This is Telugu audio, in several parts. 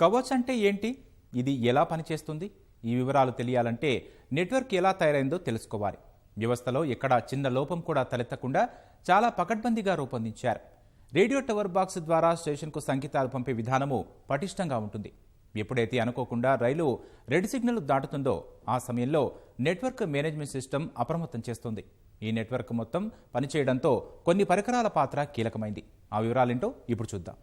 కవచ్ అంటే ఏంటి? ఇది ఎలా పనిచేస్తుంది? ఈ వివరాలు తెలియాలంటే నెట్వర్క్ ఎలా తయారైందో తెలుసుకోవాలి. వ్యవస్థలో ఎక్కడ చిన్న లోపం కూడా తలెత్తకుండా చాలా పకడ్బందీగా రూపొందించారు. రేడియో టవర్ బాక్స్ ద్వారా స్టేషన్కు సంకేతాలు పంపే విధానము పటిష్టంగా ఉంటుంది. ఎప్పుడైతే అనుకోకుండా రైలు రెడ్ సిగ్నల్ దాటుతుందో ఆ సమయంలో నెట్వర్క్ మేనేజ్మెంట్ సిస్టమ్ అప్రమత్తం చేస్తుంది. ఈ నెట్వర్క్ మొత్తం పనిచేయడంతో కొన్ని పరికరాల పాత్ర కీలకమైంది. ఆ వివరాలేంటో ఇప్పుడు చూద్దాం.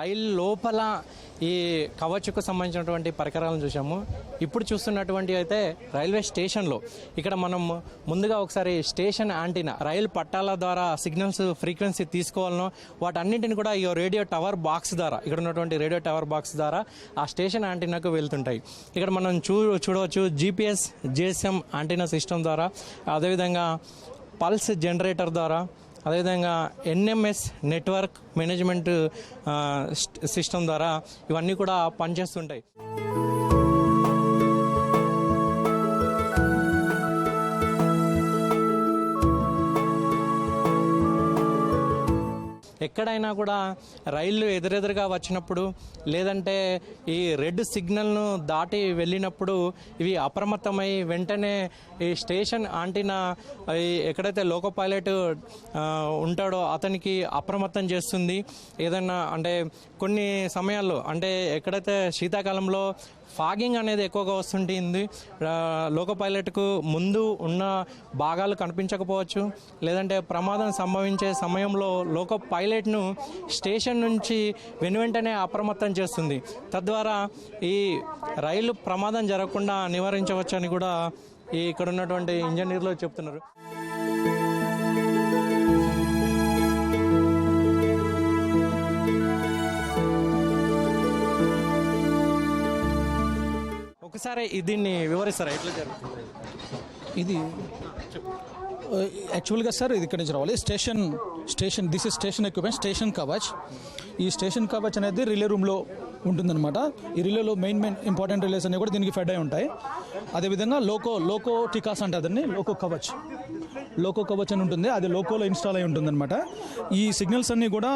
రైలు లోపల ఈ కవచకు సంబంధించినటువంటి పరికరాలను చూసాము ఇప్పుడు చూస్తున్నటువంటి అయితే రైల్వే స్టేషన్లో ఇక్కడ మనం ముందుగా ఒకసారి స్టేషన్ యాంటీనా రైలు పట్టాల ద్వారా సిగ్నల్స్ ఫ్రీక్వెన్సీ తీసుకోవాలనో వాటన్నింటిని కూడా ఈ రేడియో టవర్ బాక్స్ ద్వారా ఇక్కడ ఉన్నటువంటి రేడియో టవర్ బాక్స్ ద్వారా ఆ స్టేషన్ యాంటీనాకు వెళ్తుంటాయి. ఇక్కడ మనం చూ చూడవచ్చు జీపీఎస్ జిఎస్ఎం యాంటీనా సిస్టమ్ ద్వారా అదేవిధంగా పల్స్ జనరేటర్ ద్వారా అదేవిధంగా ఎన్ఎంఎస్ నెట్వర్క్ మేనేజ్మెంట్ సిస్టమ్ ద్వారా ఇవన్నీ కూడా పనిచేస్తుంటాయి. ఎక్కడైనా కూడా రైళ్ళు ఎదురెదురుగా వచ్చినప్పుడు లేదంటే ఈ రెడ్ సిగ్నల్ను దాటి వెళ్ళినప్పుడు ఇవి అప్రమత్తమై వెంటనే ఈ స్టేషన్ ఆంటీనా ఎక్కడైతే లోకో పైలట్ ఉంటాడో అతనికి అప్రమత్తం చేస్తుంది. ఏదైనా అంటే కొన్ని సమయాల్లో అంటే ఎక్కడైతే శీతాకాలంలో ఫాగింగ్ అనేది ఎక్కువగా వస్తుంటుంది. లోకో పైలట్కు ముందు ఉన్న భాగాలు కనిపించకపోవచ్చు. లేదంటే ప్రమాదం సంభవించే సమయంలో లోకో పైలట్ను స్టేషన్ నుంచి వెనువెంటనే అప్రమత్తం చేస్తుంది. తద్వారా ఈ రైలు ప్రమాదం జరగకుండా నివారించవచ్చని కూడా ఈ ఇక్కడ ఉన్నటువంటి ఇంజనీర్లు చెప్తున్నారు. ఒకసారి దీన్ని వివరిస్తారా? ఎట్లా జరుగుతుంది? ఇది యాక్చువల్గా సార్ ఇది ఇక్కడి నుంచి రావాలి. Station station this is station equipment station Kavach. ఈ స్టేషన్ కవచ్ అనేది రిలే రూమ్లో ఉంటుందన్నమాట. ఈ రిలేలో మెయిన్ మెయిన్ ఇంపార్టెంట్ రిలేస్ అన్ని కూడా దీనికి ఫెడ్ అయి ఉంటాయి. అదేవిధంగా లోకో లోకో టికాస్ అంటే అదండి లోకో కవచ్. లోకో కవచ్ అని ఉంటుంది అది లోకోలో ఇన్స్టాల్ అయి ఉంటుందన్నమాట. ఈ సిగ్నల్స్ అన్నీ కూడా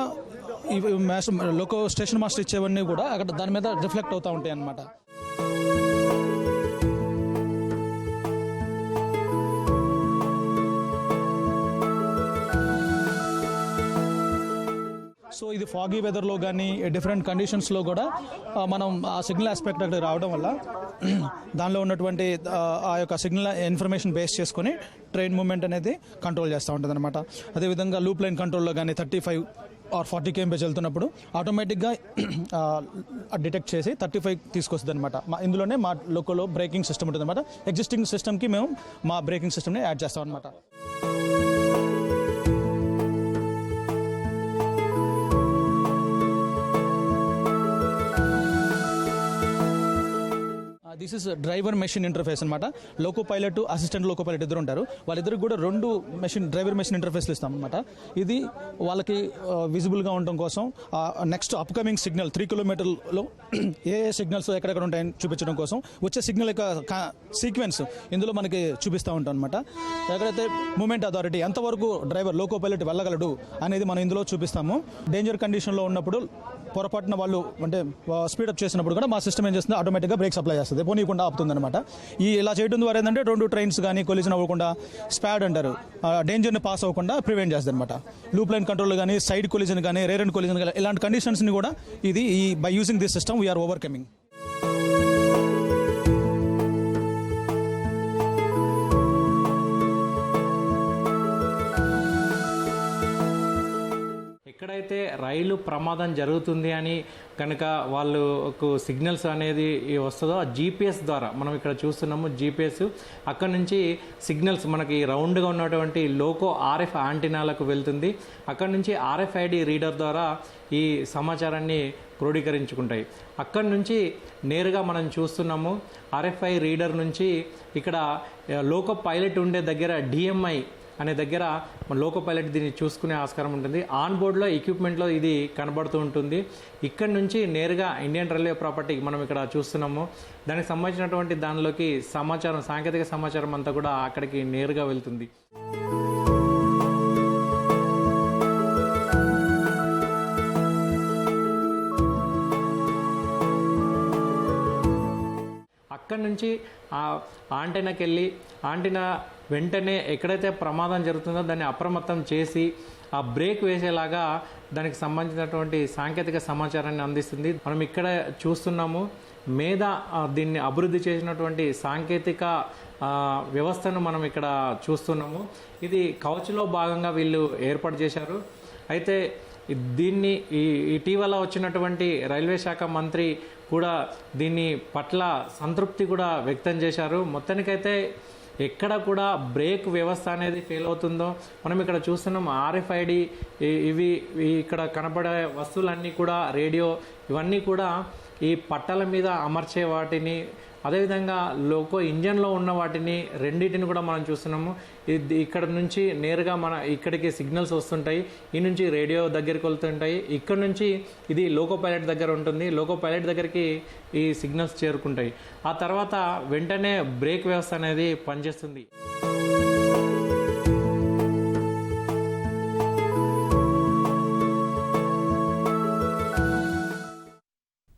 ఈ మాస్టర్ లోకో స్టేషన్ మాస్టర్ ఇచ్చేవన్నీ కూడా అక్కడ దాని మీద రిఫ్లెక్ట్ అవుతూ ఉంటాయి అన్నమాట సో ఇది ఫాగీ వెదర్లో కానీ డిఫరెంట్ కండిషన్స్లో కూడా మనం ఆ సిగ్నల్ ఆస్పెక్ట్ అక్కడ రావడం వల్ల దానిలో ఉన్నటువంటి ఆ, ఆ యొక్క సిగ్నల్ ఇన్ఫర్మేషన్ బేస్ చేసుకొని ట్రైన్ మూమెంట్ అనేది కంట్రోల్ చేస్తూ ఉంటుంది అనమాట అదేవిధంగా లూప్ లైన్ కంట్రోల్లో కానీ thirty five or forty KMPH వెళ్తున్నప్పుడు ఆటోమేటిక్గా డిటెక్ట్ చేసి థర్టీ ఫైవ్ తీసుకొస్తుంది అనమాట మా ఇందులోనే మా లోకల్లో బ్రేకింగ్ సిస్టమ్ ఉంటుంది అనమాట ఎగ్జిస్టింగ్ సిస్టమ్కి మేము మా బ్రేకింగ్ సిస్టమ్ని యాడ్ చేస్తాం అనమాట this is driver machine interface అనమాట loco pilot assistant loco pilot ఇద్దరు ఉంటారు. వాళ్ళిద్దరికి కూడా రెండు మెషిన్ డ్రైవర్ మెషిన్ ఇంటర్ఫేస్లు ఇస్తాం అనమాట ఇది వాళ్ళకి విజిబుల్గా ఉండటం కోసం నెక్స్ట్ అప్కమింగ్ సిగ్నల్ త్రీ కిలోమీటర్లో ఏ ఏ సిగ్నల్స్ ఎక్కడెక్కడ ఉంటాయని చూపించడం కోసం వచ్చే సిగ్నల్ యొక్క సీక్వెన్స్ ఇందులో మనకి చూపిస్తూ ఉంటాం అనమాట ఎక్కడైతే మూమెంట్ అథారిటీ ఎంతవరకు డ్రైవర్ లోకో పైలట్ వెళ్ళగలడు అనేది మనం ఇందులో చూపిస్తాము. డేంజర్ కండిషన్లో ఉన్నప్పుడు పొరపాటున వాళ్ళు అంటే స్పీడప్ చేసినప్పుడు కూడా మా సిస్టమ్ ఏం చేస్తుంది? ఆటోమేటిక్గా బ్రేక్ సప్లై చేస్తుంది. పోనీయకుండా ఆపుతుంది అనమాట ఈ ఇలా చేయడం ద్వారా ఏంటంటే రెండు ట్రైన్స్ కానీ కొలిజన్ అవ్వకుండా స్పాడ్ అంటారు. డేంజర్ని పాస్ అవ్వకుండా ప్రివెంట్ చేస్తుంది అనమాట లూప్ లైన్ కంట్రోల్ కానీ సైడ్ కొలిజన్ కానీ రేర్ అండ్ కొలిజన్ కానీ ఇలాంటి కండిషన్స్ని కూడా ఇది ఈ by using this system we are overcoming ఎక్కడైతే రైలు ప్రమాదం జరుగుతుంది అని కనుక వాళ్ళు సిగ్నల్స్ అనేది వస్తుందో ఆ జీపీఎస్ ద్వారా మనం ఇక్కడ చూస్తున్నాము జీపీఎస్. అక్కడ నుంచి సిగ్నల్స్ మనకి రౌండ్గా ఉన్నటువంటి లోకో ఆర్ఎఫ్ యాంటీనాలకు వెళ్తుంది. అక్కడ నుంచి ఆర్ఎఫ్ఐడి రీడర్ ద్వారా ఈ సమాచారాన్ని క్రోడీకరించుకుంటాయి. అక్కడి నుంచి నేరుగా మనం చూస్తున్నాము ఆర్ఎఫ్ఐ రీడర్ నుంచి ఇక్కడ లోకో పైలట్ ఉండే దగ్గర డిఎంఐ అనే దగ్గర మన లోకో పైలట్ దీన్ని చూసుకునే ఆస్కారం ఉంటుంది. ఆన్ బోర్డ్లో ఎక్విప్మెంట్లో ఇది కనబడుతూ ఉంటుంది. ఇక్కడ నుంచి నేరుగా ఇండియన్ రైల్వే ప్రాపర్టీ మనం ఇక్కడ చూస్తున్నాము. దానికి సంబంధించినటువంటి దానిలోకి సమాచారం సాంకేతిక సమాచారం అంతా కూడా అక్కడికి నేరుగా వెళ్తుంది. అక్కడి నుంచి ఆ ఆంటెనాకి వెళ్ళి ఆంటెనా వెంటనే ఎక్కడైతే ప్రమాదం జరుగుతుందో దాన్ని అప్రమత్తం చేసి ఆ బ్రేక్ వేసేలాగా దానికి సంబంధించినటువంటి సాంకేతిక సమాచారాన్ని అందిస్తుంది. మనం ఇక్కడ చూస్తున్నాము మీద దీన్ని అభివృద్ధి చేసినటువంటి సాంకేతిక వ్యవస్థను మనం ఇక్కడ చూస్తున్నాము. ఇది కవచ్లో భాగంగా వీళ్ళు ఏర్పాటు చేశారు. అయితే దీన్ని ఈ ఇటీవల వచ్చినటువంటి రైల్వే శాఖ మంత్రి కూడా దీన్ని పట్ల సంతృప్తి కూడా వ్యక్తం చేశారు. మొత్తానికైతే ఎక్కడ కూడా బ్రేక్ వ్యవస్థ అనేది ఫెయిల్ అవుతుందో మనం ఇక్కడ చూస్తున్నాం ఆర్ఎఫ్ఐడి ఇవి ఇక్కడ కనబడే వస్తువులన్నీ కూడా రేడియో ఇవన్నీ కూడా ఈ పట్టాల మీద అమర్చే వాటిని అదేవిధంగా లోకో ఇంజన్లో ఉన్న వాటిని రెండింటిని కూడా మనం చూస్తున్నాము. ఇక్కడ నుంచి నేరుగా మన ఇక్కడికి సిగ్నల్స్ వస్తుంటాయి ఈ నుంచి రేడియో దగ్గరికి వెళ్తుంటాయి ఇక్కడ నుంచి ఇది లోకో పైలట్ దగ్గర ఉంటుంది లోకో పైలట్ దగ్గరికి ఈ సిగ్నల్స్ చేరుకుంటాయి. ఆ తర్వాత వెంటనే బ్రేక్ వ్యవస్థ అనేది పనిచేస్తుంది.